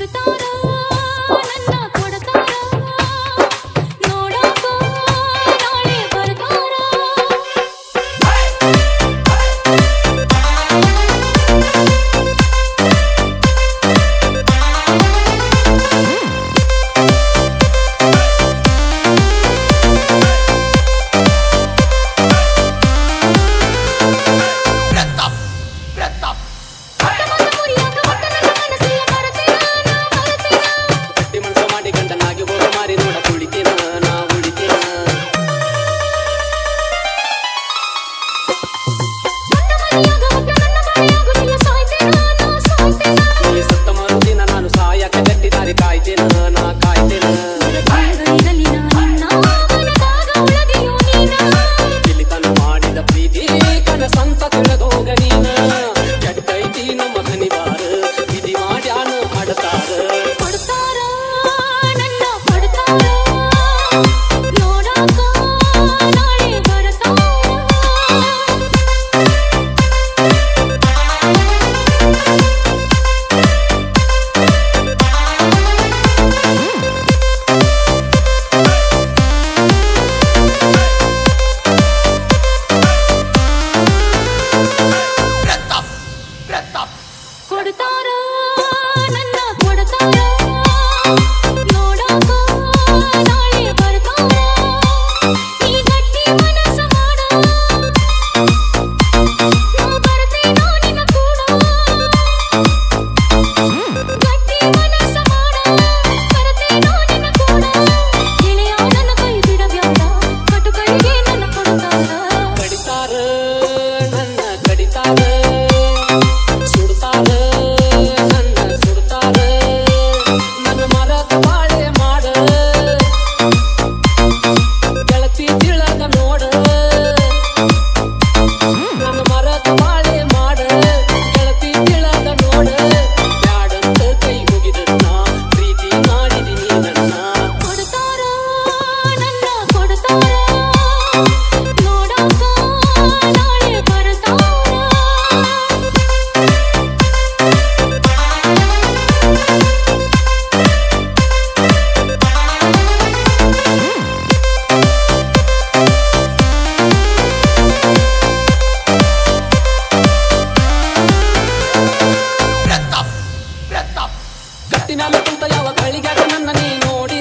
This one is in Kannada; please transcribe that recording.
ಕೊಡ್ತಾರ ಗಟ್ಟಿನಾಲ ಕುಂತ ಯಾವ ಗಳಿಗಾಗ ನನ್ನ ನೀ ನೋಡಿದಿ